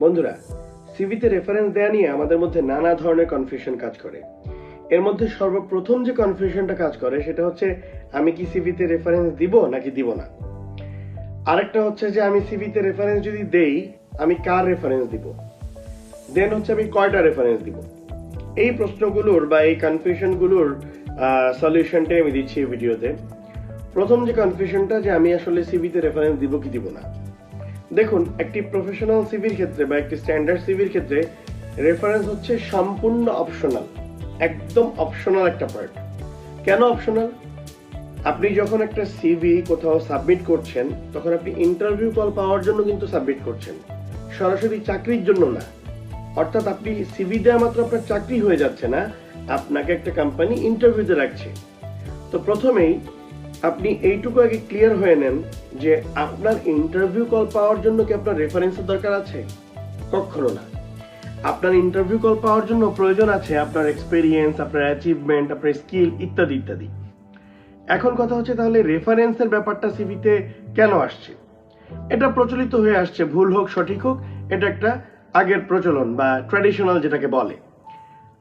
বন্ধুরা সিভিতে রেফারেন্স দেয়া নিয়ে আমাদের মধ্যে নানা ধরনের কনফিউশন কাজ করে। এর মধ্যে সর্বপ্রথম যে কনফিউশনটা কাজ করে, সেটা হচ্ছে, আমি কি সিভিতে রেফারেন্স দিব নাকি দিব না? আরেকটা হচ্ছে যে, আমি সিভিতে রেফারেন্স যদি দেই, আমি কার রেফারেন্স দিব? দেন হচ্ছে আমি কয়টা রেফারেন্স দিব? এই প্রশ্নগুলোর বা এই কনফিউশনগুলোর সলিউশনটাই আমি দিচ্ছি এই ভিডিওতে প্রথম যে কনফিউশনটা যে, আমি আসলে সিভিতে রেফারেন্স দিব কি দিব না? দেখুন, একটি প্রফেশনাল সিভির ক্ষেত্রে বা একটি স্ট্যান্ডার্ড সিভির ক্ষেত্রে রেফারেন্স হচ্ছে সম্পূর্ণ অপশনাল একদম অপশনাল একটা পার্ট কেন অপশনাল আপনি যখন একটা সিভি কোথাও সাবমিট করছেন, তখন আপনি ইন্টারভিউ কল পাওয়ার জন্য কিন্তু সাবমিট করছেন। সরাসরি চাকরির জন্য না। অর্থাৎ আপনি সিভি দেওয়া মাত্র আপনার চাকরি হয়ে যাচ্ছে না, আপনাকে একটা কোম্পানি ইন্টারভিউতে রাখছে। তো প্রথমেই আপনি এইটুকু আগে ক্লিয়ার হয়ে নেন যে আপনার ইন্টারভিউ কল পাওয়ার জন্য কি আপনার রেফারেন্সের দরকার আছে? কখনো না। আপনার ইন্টারভিউ কল পাওয়ার জন্য প্রয়োজন আছে আপনার এক্সপেরিয়েন্স আপনার অ্যাচিভমেন্ট আপনার স্কিল ইত্যাদি ইত্যাদি। এখন কথা হচ্ছে তাহলে রেফারেন্সের ব্যাপারটা সিভিতে কেন আসছে? এটা প্রচলিত হয়ে আসছে, ভুল হোক, সঠিক হোক, এটা একটা আগের প্রচলন বা ট্র্যাডিশনাল যেটাকে বলে।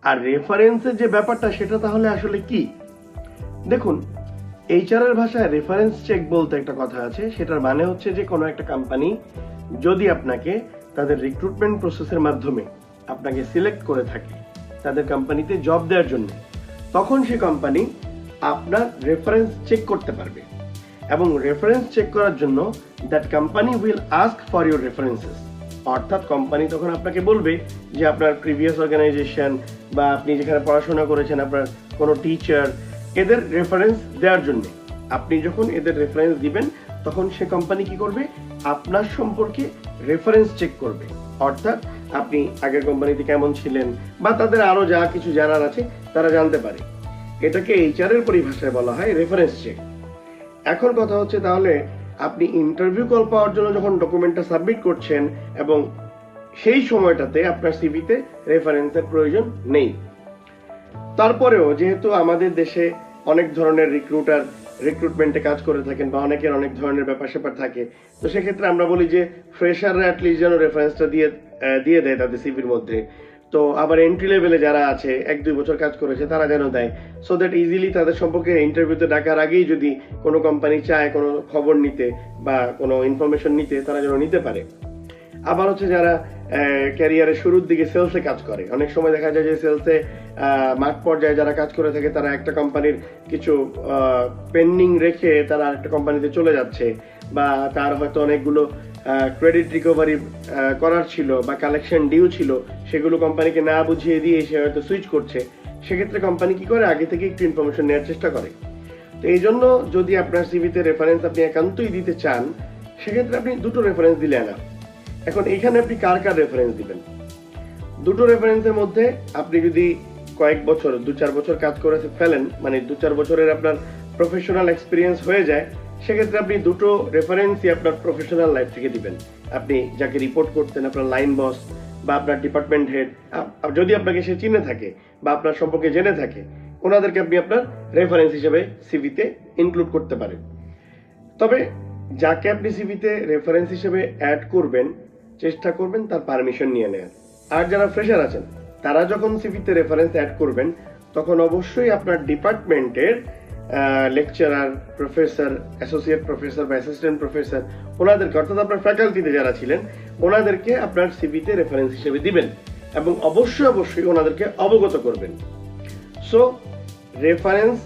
আর রেফারেন্সের যে ব্যাপারটা, সেটা তাহলে আসলে কি? দেখুন এইচআর এর ভাষায় রেফারেন্স চেক বলতে একটা কথা আছে, সেটার মানে হচ্ছে যে কোনো একটা কোম্পানি যদি আপনাকে তাদের রিক্রুটমেন্ট প্রসেসের মাধ্যমে আপনাকে সিলেক্ট করে থাকে তাদের কোম্পানিতে জব দেওয়ার জন্য, তখন সে কোম্পানি আপনার রেফারেন্স চেক করতে পারবে। এবং রেফারেন্স চেক করার জন্য that company will ask for your references অর্থাৎ কোম্পানি তখন আপনাকে বলবে যে আপনার প্রিভিয়াস অর্গানাইজেশন বা আপনি যেখানে পড়াশোনা করেছেন, আপনার কোনো টিচার এদের রেফারেন্স দেওয়ার জন্য। আপনি যখন এদের রেফারেন্স দিবেন, তখন সে কোম্পানি কি করবে? আপনার সম্পর্কে রেফারেন্স চেক করবে। অর্থাৎ আপনি আগের কোম্পানিতে কেমন ছিলেন বা তাদের আরও যা কিছু জানার আছে, তারা জানতে পারে। এটাকে এইচআর এর পরিভাষায় বলা হয় রেফারেন্স চেক এখন কথা হচ্ছে তাহলে, আপনি ইন্টারভিউ কল পাওয়ার জন্য যখন ডকুমেন্টটা সাবমিট করছেন এবং সেই সময়টাতে আপনার সিভিতে রেফারেন্সের প্রয়োজন নেই। তারপরেও যেহেতু আমাদের দেশে অনেক ধরনের রিক্রুটার রিক্রুটমেন্টে কাজ করে থাকেন বা অনেকের অনেক ধরনের ব্যাপার স্যাপার থাকে, তো সেক্ষেত্রে আমরা বলি যে ফ্রেশাররা অ্যাটলিস্ট যেন রেফারেন্সটা দিয়ে দিয়ে দেয় তাদের সিভির মধ্যে। তো আবার এন্ট্রি লেভেলে যারা আছে, এক দুই বছর কাজ করেছে, তারা যেন দেয়। সো দ্যাট ইজিলি তাদের সম্পর্কে ইন্টারভিউতে ডাকার আগেই যদি কোনো কোম্পানি চায় কোনো খবর নিতে বা কোনো ইনফরমেশন নিতে, তারা যেন নিতে পারে। আবার হচ্ছে যারা ক্যারিয়ারের শুরুর দিকে সেলসে কাজ করে। অনেক সময় দেখা যায় যে সেলসে মাঠ পর্যায়ে যারা কাজ করে থাকে, তারা একটা কোম্পানির কিছু পেন্ডিং রেখে তারা একটা কোম্পানিতে চলে যাচ্ছে বা তার হয়তো অনেকগুলো ক্রেডিট রিকভারি করার ছিল বা কালেকশন ডিউ ছিল, সেগুলো কোম্পানিকে না বুঝিয়ে দিয়ে সে হয়তো সুইচ করছে। সেক্ষেত্রে কোম্পানি কি করে? আগে থেকে একটু ইনফরমেশন নেওয়ার চেষ্টা করে। তো এই জন্য যদি আপনার সিভিতে রেফারেন্স আপনি একান্তই দিতে চান, সেক্ষেত্রে আপনি দুটো রেফারেন্স দিলে না এখন এখানে আপনি কার কার রেফারেন্স দিবেন? দুটো রেফারেন্সের মধ্যে আপনি যদি কয়েক বছর, দু চার বছর কাজ করে ফেলেন মানে দু চার বছরের আপনার প্রফেশনাল এক্সপিরিয়েন্স হয়ে যায়, সেক্ষেত্রে আপনি দুটো রেফারেন্সই আপনার প্রফেশনাল লাইফ থেকে দিবেন। আপনি যাকে রিপোর্ট করতেন, আপনার লাইন বস বা আপনার ডিপার্টমেন্ট হেড যদি আপনাকে সে চিনে থাকে বা আপনার সম্পর্কে জেনে থাকে, ওনাদেরকে আপনি আপনার রেফারেন্স হিসেবে সিভিতে ইনক্লুড করতে পারেন। তবে যাকে আপনি সিভিতে রেফারেন্স হিসেবে অ্যাড করবেন চেষ্টা করবেন তার পারমিশন নিয়ে নেওয়ার আর যারা ফ্রেশার আছেন, তারা যখন সিভিতে রেফারেন্স অ্যাড করবেন, তখন অবশ্যই আপনার ডিপার্টমেন্টের লেকচারার প্রফেসর অ্যাসোসিয়েট প্রফেসর বা অ্যাসিস্ট্যান্ট প্রফেসর ওনাদেরকে, অর্থাৎ আপনার ফ্যাকাল্টিতে যারা ছিলেন, ওনাদেরকে আপনার সিভিতে রেফারেন্স হিসেবে দিবেন এবং অবশ্যই অবশ্যই ওনাদেরকে অবগত করবেন। সো রেফারেন্স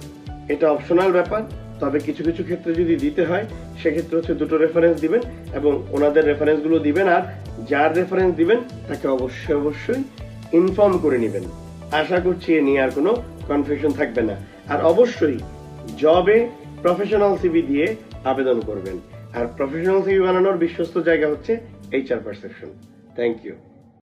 এটা অপশনাল ব্যাপার। তবে কিছু কিছু ক্ষেত্রে যদি দিতে হয়, সেক্ষেত্রে হচ্ছে দুটো রেফারেন্স দিবেন এবং ওনাদের রেফারেন্সগুলো দিবেন আর যার রেফারেন্স দিবেন, তাকে অবশ্যই অবশ্যই ইনফর্ম করে নেবেন। আশা করছি এ নিয়ে আর কোনো কনফিউশন থাকবে না। আর অবশ্যই জবে প্রফেশনাল সিভি দিয়ে আবেদন করবেন। আর প্রফেশনাল সিভি বানানোর বিশ্বস্ত জায়গা হচ্ছে এইচআর পারসেপশন থ্যাংক ইউ